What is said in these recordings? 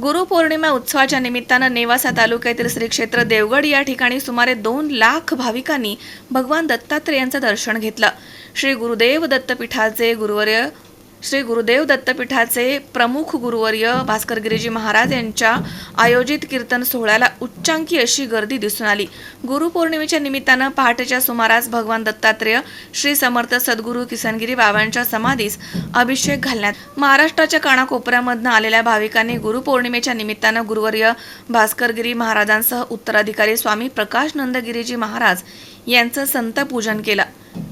गुरुपौर्णिमा उत्सवाच्या निमित्तानं नेवासा तालुक्यातील श्री क्षेत्र देवगड या ठिकाणी सुमारे दोन लाख भाविकांनी भगवान दत्तात्रय यांचं दर्शन घेतलं. श्री गुरुदेव दत्तपीठाचे गुरुवर्य श्री गुरुदेव दत्तपीठाचे प्रमुख गुरुवर्य भास्कर गिरीजी महाराज यांच्या आयोजित कीर्तन सोहळ्याला उच्चांकी अशी गर्दी दिसून आली. गुरुपौर्णिमेच्या निमित्तानं पहाटेच्या सुमारास भगवान दत्तात्रेय श्री समर्थ सद्गुरू किसनगिरी बाबांच्या समाधीस अभिषेक घालण्यात महाराष्ट्राच्या कानाकोपऱ्यामधनं आलेल्या भाविकांनी गुरुपौर्णिमेच्या निमित्तानं गुरुवर्य भास्करगिरी महाराजांसह उत्तराधिकारी स्वामी प्रकाश नंदगिरीजी महाराज यांचं संत पूजन केलं.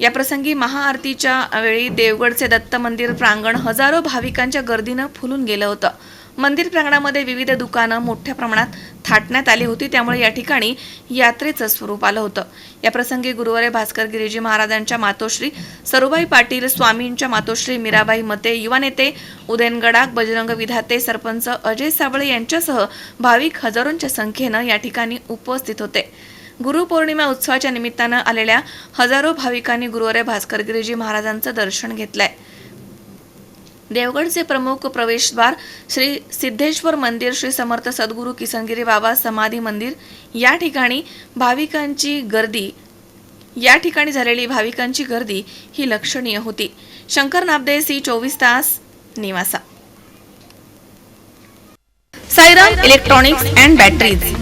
या प्रसंगी महाआरतीच्या वेळी देवगडचे दत्त मंदिर प्रांगण हजारो भाविकांच्या गर्दीनं फुलून गेलं होतं. मंदिर प्रांगणामध्ये विविध दुकानं मोठ्या प्रमाणात थाटण्यात आली होती त्यामुळे या ठिकाणी यात्रेचं स्वरूप आलं होतं. या प्रसंगी गुरुवारे भास्कर गिरीजी महाराजांच्या मातोश्री सरुबाई पाटील स्वामींच्या मातोश्री मीराबाई मते युवा नेते उदयन गडाख बजरंग विधाते सरपंच अजय साबळे यांच्यासह भाविक हजारोंच्या संख्येनं या ठिकाणी उपस्थित होते. गुरुपौर्णिमा उत्सवाच्या निमित्तानं आलेल्या हजारो भाविकांनी गुरुवारे भास्करगिरीजी महाराजांचं दर्शन घेतलंय. देवगडचे प्रमुख प्रवेशद्वार श्री सिद्धेश्वर मंदिर श्री समर्थ सद्गुरू किसनगिरी बाबा समाधी मंदिर या ठिकाणी भाविकांची गर्दी या ठिकाणी झालेली भाविकांची गर्दी ही लक्षणीय होती. शंकर नाबदे सी चोवीस तास निवासा. Sairam electronics and batteries.